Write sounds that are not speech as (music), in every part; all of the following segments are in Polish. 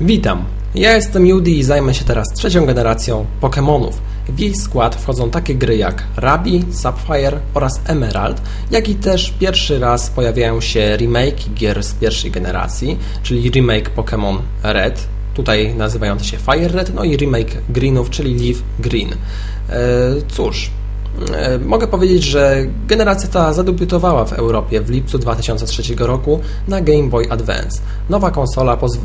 Witam, ja jestem Judy i zajmę się teraz trzecią generacją Pokémonów. W jej skład wchodzą takie gry jak Ruby, Sapphire oraz Emerald, jak i też pierwszy raz pojawiają się remake gier z pierwszej generacji, czyli remake Pokémon Red, tutaj nazywający się Fire Red, no i remake Greenów, czyli Leaf Green. E, cóż, Mogę powiedzieć, że generacja ta zadebiutowała w Europie w lipcu 2003 roku na Game Boy Advance. Nowa konsola poz e,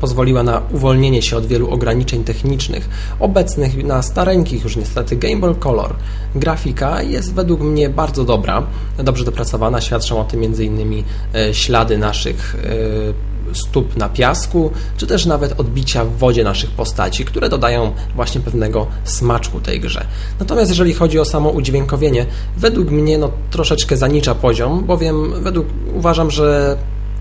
pozwoliła na uwolnienie się od wielu ograniczeń technicznych obecnych na stareńkich już niestety Game Boy Color. Grafika jest według mnie bardzo dobra, dobrze dopracowana, świadczą o tym m.in. E, ślady naszych e, stóp na piasku, czy też nawet odbicia w wodzie naszych postaci, które dodają właśnie pewnego smaczku tej grze. Natomiast jeżeli chodzi o samo udźwiękowienie, według mnie no, troszeczkę zanicza poziom, bowiem według uważam, że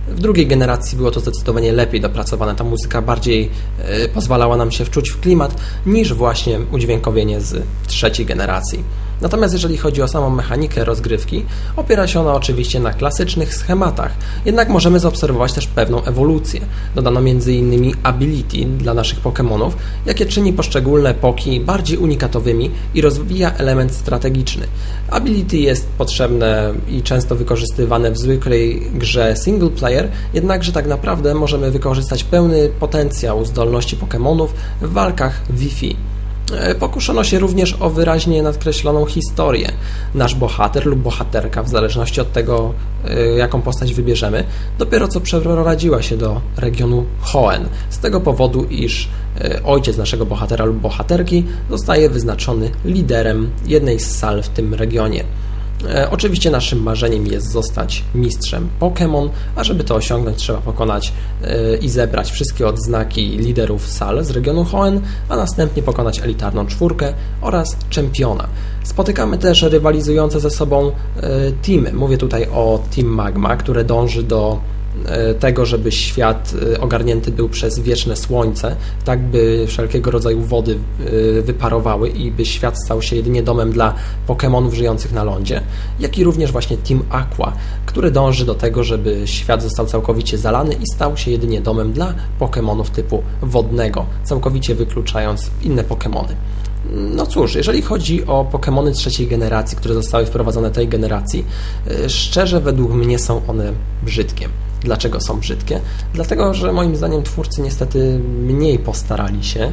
w drugiej generacji było to zdecydowanie lepiej dopracowane. Ta muzyka bardziej e, pozwalała nam się wczuć w klimat niż właśnie udźwiękowienie z trzeciej generacji. Natomiast jeżeli chodzi o samą mechanikę rozgrywki, opiera się ona oczywiście na klasycznych schematach, jednak możemy zaobserwować też pewną ewolucję. Dodano m.in. ability dla naszych Pokémonów, jakie czyni poszczególne poki bardziej unikatowymi i rozwija element strategiczny. Ability jest potrzebne i często wykorzystywane w zwykłej grze single player, jednakże tak naprawdę możemy wykorzystać pełny potencjał zdolności Pokémonów w walkach Wi-Fi. E, Pokuszono się również o wyraźnie nadkreśloną historię. Nasz bohater lub bohaterka, w zależności od tego, e, jaką postać wybierzemy, dopiero co przeprowadziła się do regionu Hoenn. Z tego powodu, iż e, ojciec naszego bohatera lub bohaterki zostaje wyznaczony liderem jednej z sal w tym regionie. E, Oczywiście naszym marzeniem jest zostać mistrzem Pokémon, a żeby to osiągnąć trzeba pokonać e, i zebrać wszystkie odznaki liderów sal z regionu Hoenn, a następnie pokonać elitarną czwórkę oraz czempiona. Spotykamy też rywalizujące ze sobą e, teamy. Mówię tutaj o Team Magma, które dąży do tego, żeby świat e, ogarnięty był przez wieczne słońce, tak by wszelkiego rodzaju wody e, wyparowały i by świat stał się jedynie domem dla Pokémonów żyjących na lądzie, jak i również właśnie Team Aqua, który dąży do tego, żeby świat został całkowicie zalany i stał się jedynie domem dla Pokémonów typu wodnego, całkowicie wykluczając inne Pokémony. No cóż, jeżeli chodzi o Pokémony trzeciej generacji, które zostały wprowadzone tej generacji, e, szczerze według mnie są one brzydkie. Dlaczego są brzydkie? Dlatego, że moim zdaniem twórcy niestety mniej postarali się e,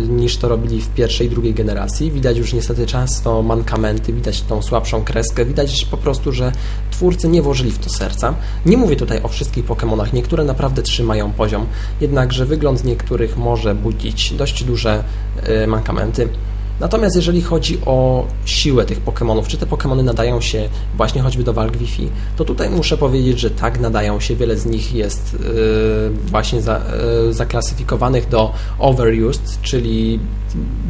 niż to robili w pierwszej i drugiej generacji. Widać już niestety często mankamenty, widać tą słabszą kreskę, widać po prostu, że twórcy nie włożyli w to serca. Nie mówię tutaj o wszystkich Pokémonach, niektóre naprawdę trzymają poziom, jednakże wygląd niektórych może budzić dość duże e, mankamenty. Natomiast jeżeli chodzi o siłę tych Pokémonów, czy te Pokémony nadają się właśnie choćby do walk Wi-Fi, to tutaj muszę powiedzieć, że tak nadają się. Wiele z nich jest yy, właśnie za, yy, zaklasyfikowanych do overused, czyli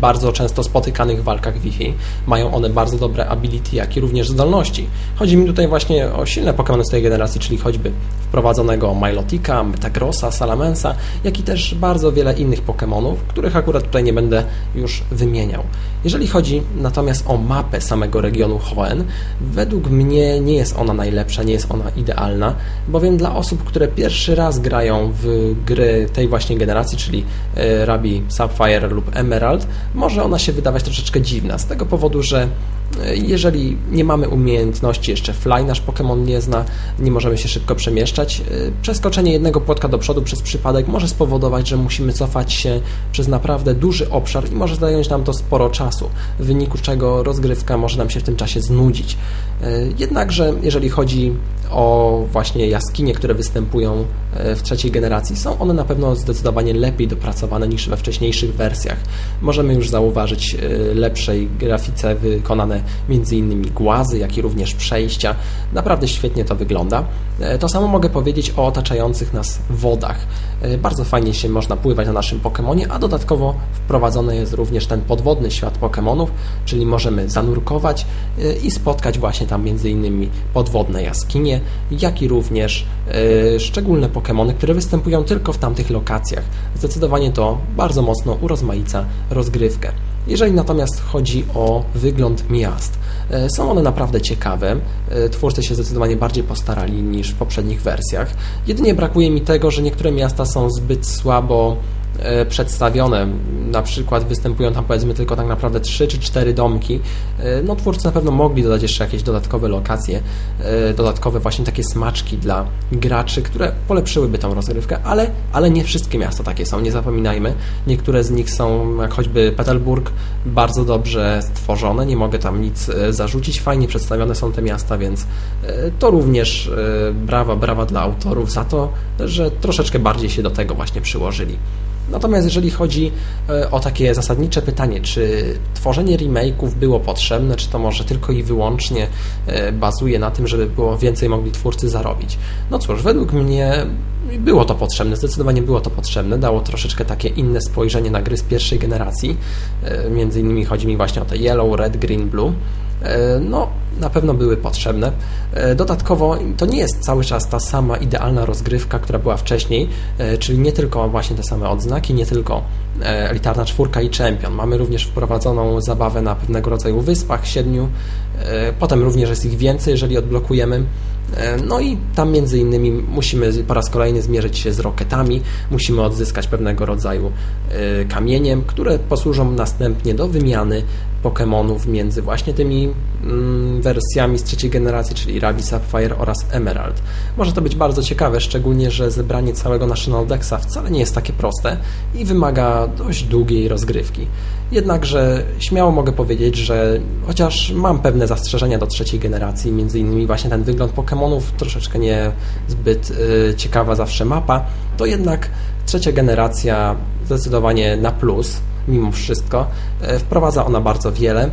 bardzo często spotykanych w walkach Wi-Fi. Mają one bardzo dobre ability, jak i również zdolności. Chodzi mi tutaj właśnie o silne Pokémony z tej generacji, czyli choćby wprowadzonego Milotika, Metagrossa, Salamensa, jak i też bardzo wiele innych Pokémonów, których akurat tutaj nie będę już wymieniał. Jeżeli chodzi natomiast o mapę samego regionu Hoenn, według mnie nie jest ona najlepsza, nie jest ona idealna, bowiem dla osób, które pierwszy raz grają w gry tej właśnie generacji, czyli e, Ruby, Sapphire lub Emerald, może ona się wydawać troszeczkę dziwna, z tego powodu, że jeżeli nie mamy umiejętności jeszcze fly, nasz Pokémon nie zna, nie możemy się szybko przemieszczać, e, przeskoczenie jednego płotka do przodu przez przypadek może spowodować, że musimy cofać się przez naprawdę duży obszar i może zająć nam to sporo czasu, w wyniku czego rozgrywka może nam się w tym czasie znudzić. E, Jednakże, jeżeli chodzi o właśnie jaskinie, które występują e, w trzeciej generacji, są one na pewno zdecydowanie lepiej dopracowane niż we wcześniejszych wersjach. Możemy już zauważyć lepszej grafice wykonane m.in. głazy, jak i również przejścia. Naprawdę świetnie to wygląda. E, To samo mogę powiedzieć o otaczających nas wodach. E, Bardzo fajnie się można pływać na naszym Pokemonie, a dodatkowo wprowadzony jest również ten podwodny świat Pokemonów, czyli możemy zanurkować e, i spotkać właśnie tam m.in. podwodne jaskinie, jak i również szczególne Pokemony, które występują tylko w tamtych lokacjach. Zdecydowanie to bardzo mocno urozmaica rozgrywkę. Jeżeli natomiast chodzi o wygląd miast, e, są one naprawdę ciekawe. E, Twórcy się zdecydowanie bardziej postarali niż w poprzednich wersjach. Jedynie brakuje mi tego, że niektóre miasta są zbyt słabo przedstawione. Na przykład występują tam powiedzmy tylko tak naprawdę 3 czy 4 domki. E, No twórcy na pewno mogli dodać jeszcze jakieś dodatkowe lokacje, e, dodatkowe właśnie takie smaczki dla graczy, które polepszyłyby tą rozgrywkę, ale, ale nie wszystkie miasta takie są, nie zapominajmy. Niektóre z nich są, jak choćby Petersburg, bardzo dobrze stworzone, nie mogę tam nic e, zarzucić, fajnie przedstawione są te miasta, więc e, to również e, brawa, brawa dla autorów za to, że troszeczkę bardziej się do tego właśnie przyłożyli. Natomiast jeżeli chodzi e, o takie zasadnicze pytanie, czy tworzenie remake'ów było potrzebne, czy to może tylko i wyłącznie e, bazuje na tym, żeby było więcej mogli twórcy zarobić? No cóż, według mnie było to potrzebne, zdecydowanie było to potrzebne, dało troszeczkę takie inne spojrzenie na gry z pierwszej generacji, E, między innymi chodzi mi właśnie o te Yellow, Red, Green, Blue. No, na pewno były potrzebne. E, Dodatkowo to nie jest cały czas ta sama idealna rozgrywka, która była wcześniej, e, czyli nie tylko właśnie te same odznaki, nie tylko e, elitarna czwórka i czempion. Mamy również wprowadzoną zabawę na pewnego rodzaju wyspach, siedmiu. Potem również jest ich więcej, jeżeli odblokujemy. No i tam między innymi musimy po raz kolejny zmierzyć się z roketami, musimy odzyskać pewnego rodzaju e, kamieniem, które posłużą następnie do wymiany Pokémonów między właśnie tymi mm, wersjami z trzeciej generacji, czyli Ruby, Sapphire oraz Emerald. Może to być bardzo ciekawe, szczególnie, że zebranie całego National Dexa wcale nie jest takie proste i wymaga dość długiej rozgrywki. Jednakże śmiało mogę powiedzieć, że chociaż mam pewne zastrzeżenia do trzeciej generacji, między innymi właśnie ten wygląd Pokémonów, troszeczkę nie zbyt y, ciekawa zawsze mapa, to jednak trzecia generacja zdecydowanie na plus, mimo wszystko. E, Wprowadza ona bardzo wiele,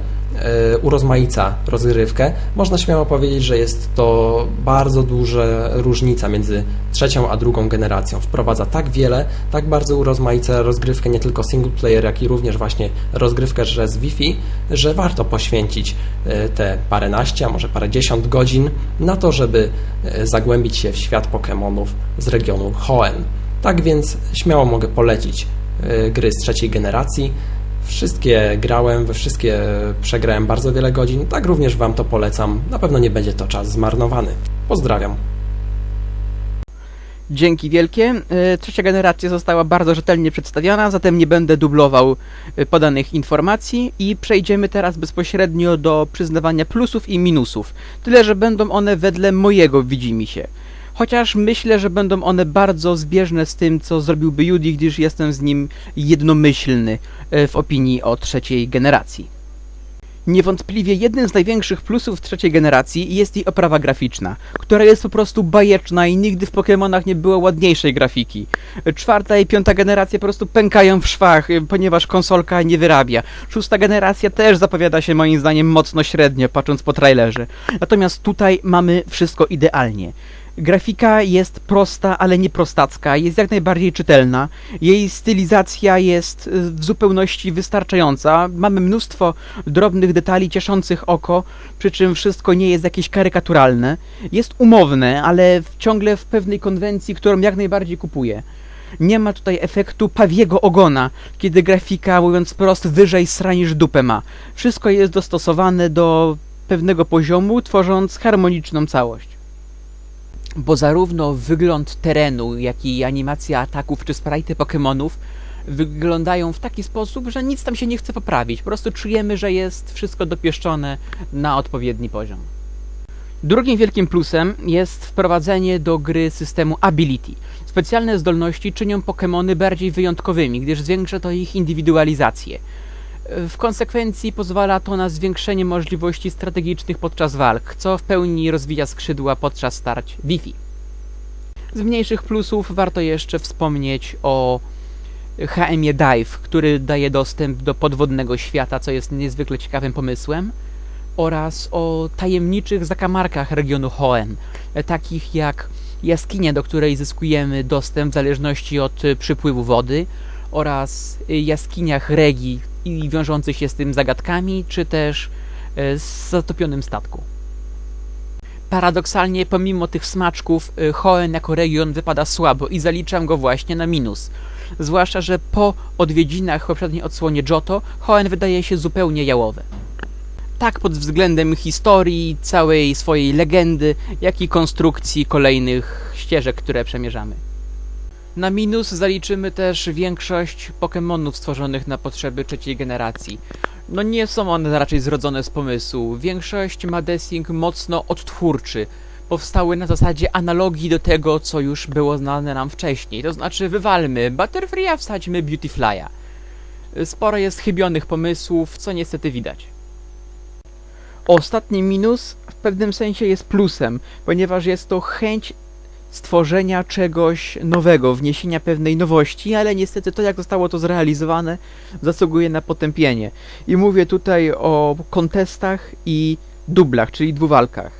urozmaica rozgrywkę. Można śmiało powiedzieć, że jest to bardzo duża różnica między trzecią a drugą generacją. Wprowadza tak wiele, tak bardzo urozmaica rozgrywkę nie tylko single player, jak i również właśnie rozgrywkę z Wi-Fi, że warto poświęcić e, te paręnaście, a może parędziesiąt godzin na to, żeby e, zagłębić się w świat Pokémonów z regionu Hoenn. Tak więc śmiało mogę polecić e, gry z trzeciej generacji. Wszystkie grałem, we wszystkie przegrałem bardzo wiele godzin, tak również Wam to polecam. Na pewno nie będzie to czas zmarnowany. Pozdrawiam. Dzięki wielkie. E, Trzecia generacja została bardzo rzetelnie przedstawiona, zatem nie będę dublował e, podanych informacji i przejdziemy teraz bezpośrednio do przyznawania plusów i minusów. Tyle, że będą one wedle mojego widzimisię. Chociaż myślę, że będą one bardzo zbieżne z tym, co zrobiłby Judy, gdyż jestem z nim jednomyślny e, w opinii o trzeciej generacji. Niewątpliwie jednym z największych plusów trzeciej generacji jest jej oprawa graficzna, która jest po prostu bajeczna i nigdy w Pokémonach nie było ładniejszej grafiki. Czwarta i piąta generacja po prostu pękają w szwach, y, ponieważ konsolka nie wyrabia. Szósta generacja też zapowiada się moim zdaniem mocno średnio, patrząc po trailerze. Natomiast tutaj mamy wszystko idealnie. Grafika jest prosta, ale nie prostacka, jest jak najbardziej czytelna. Jej stylizacja jest y, w zupełności wystarczająca. Mamy mnóstwo drobnych detali cieszących oko, przy czym wszystko nie jest jakieś karykaturalne. Jest umowne, ale ciągle w pewnej konwencji, którą jak najbardziej kupuję. Nie ma tutaj efektu pawiego ogona, kiedy grafika, mówiąc prost, wyżej sra niż dupę ma. Wszystko jest dostosowane do pewnego poziomu, tworząc harmoniczną całość bo zarówno wygląd terenu, jak i animacja ataków czy sprite Pokémonów wyglądają w taki sposób, że nic tam się nie chce poprawić. Po prostu czujemy, że jest wszystko dopieszczone na odpowiedni poziom. Drugim wielkim plusem jest wprowadzenie do gry systemu Ability. Specjalne zdolności czynią Pokémony bardziej wyjątkowymi, gdyż zwiększa to ich indywidualizację. W konsekwencji pozwala to na zwiększenie możliwości strategicznych podczas walk, co w pełni rozwija skrzydła podczas starć Wi-Fi. Z mniejszych plusów warto jeszcze wspomnieć o HM-ie Dive, który daje dostęp do podwodnego świata, co jest niezwykle ciekawym pomysłem, oraz o tajemniczych zakamarkach regionu Hoenn, takich jak jaskinia, do której zyskujemy dostęp w zależności od przypływu wody, oraz jaskiniach Regi i wiążących się z tym zagadkami, czy też e, z zatopionym statku. paradoksalnie pomimo tych smaczków y, Hoenn jako region wypada słabo i zaliczam go właśnie na minus. Zwłaszcza, że po odwiedzinach w poprzedniej odsłonie Johto Hoenn wydaje się zupełnie jałowe. Tak pod względem historii, całej swojej legendy, jak i konstrukcji kolejnych ścieżek, które przemierzamy. Na minus zaliczymy też większość Pokémonów stworzonych na potrzeby trzeciej generacji. No nie są one raczej zrodzone z pomysłu. Większość ma desing mocno odtwórczy. Powstały na zasadzie analogii do tego, co już było znane nam wcześniej. To znaczy wywalmy Butterfree'a, wsadźmy Beautyfly'a. Sporo jest chybionych pomysłów, co niestety widać. Ostatni minus w pewnym sensie jest plusem, ponieważ jest to chęć stworzenia czegoś nowego, wniesienia pewnej nowości, ale niestety to, jak zostało to zrealizowane, zasługuje na potępienie. I mówię tutaj o kontestach i dublach, czyli dwuwalkach.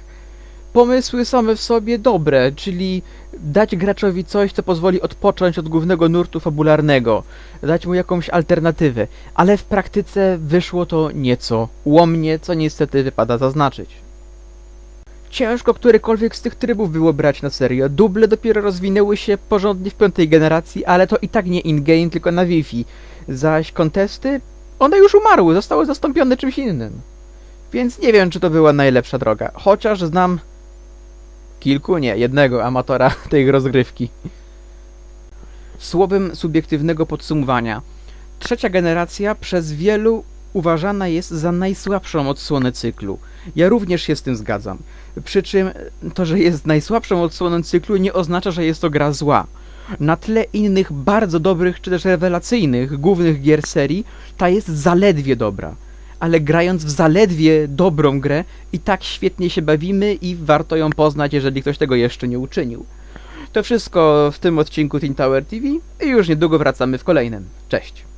Pomysły same w sobie dobre, czyli dać graczowi coś, co pozwoli odpocząć od głównego nurtu fabularnego, dać mu jakąś alternatywę, ale w praktyce wyszło to nieco łomnie, co niestety wypada zaznaczyć. Ciężko którykolwiek z tych trybów było brać na serio. Duble dopiero rozwinęły się porządnie w piątej generacji, ale to i tak nie in-game, tylko na Wi-Fi. Zaś kontesty, one już umarły, zostały zastąpione czymś innym. Więc nie wiem, czy to była najlepsza droga. Chociaż znam kilku, nie, jednego amatora (laughs) tej rozgrywki. Słowem subiektywnego podsumowania. Trzecia generacja przez wielu uważana jest za najsłabszą odsłonę cyklu. Ja również się z tym zgadzam. Przy czym to, że jest najsłabszą odsłoną cyklu nie oznacza, że jest to gra zła. Na tle innych bardzo dobrych czy też rewelacyjnych głównych gier serii, ta jest zaledwie dobra. Ale grając w zaledwie dobrą grę i tak świetnie się bawimy i warto ją poznać, jeżeli ktoś tego jeszcze nie uczynił. To wszystko w tym odcinku Teen Tower TV i już niedługo wracamy w kolejnym. Cześć!